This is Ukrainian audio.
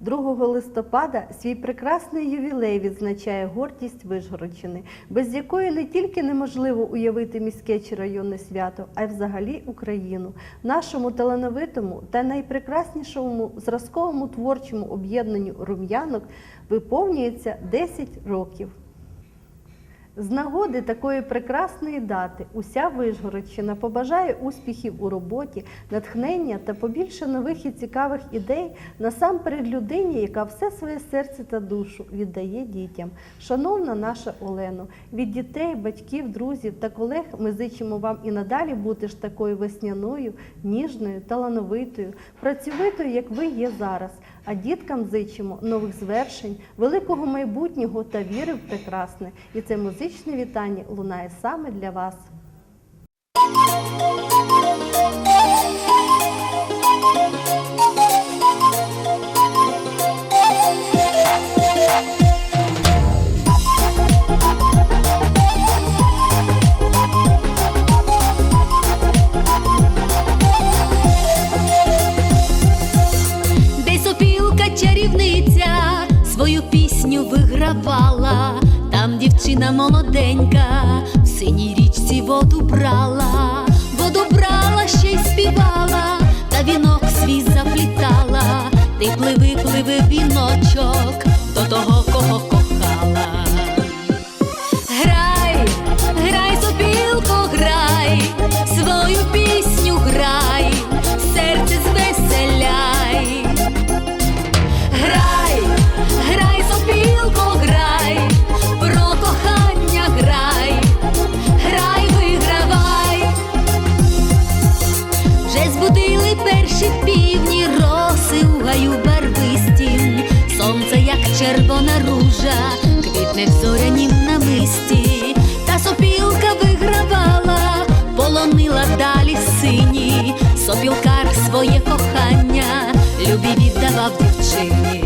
2 листопада свій прекрасний ювілей відзначає гордість Вишгородщини, без якої не тільки неможливо уявити міське чи районне свято, а й взагалі Україну. Нашому талановитому та найпрекраснішому зразковому творчому об'єднанню рум'янок виповнюється 10 років. З нагоди такої прекрасної дати уся Вишгородщина побажає успіхів у роботі, натхнення та побільше нових і цікавих ідей насамперед людині, яка все своє серце та душу віддає дітям. Шановна наша Олено, від дітей, батьків, друзів та колег ми зичимо вам і надалі бути ж такою весняною, ніжною, талановитою, працьовитою, як ви є зараз. А діткам зичимо нових звершень, великого майбутнього та віри в прекрасне. І це музичне вітання лунає саме для вас. Чарівниця свою пісню вигравала, там дівчина молоденька в синій річці воду брала, воду брала ще й перші півні роси у гаю барвисті, сонце, як червона ружа, квітне в зорянім намисті, та сопілка вигравала, полонила далі сині, сопілкар своє кохання, любі віддавав дівчині.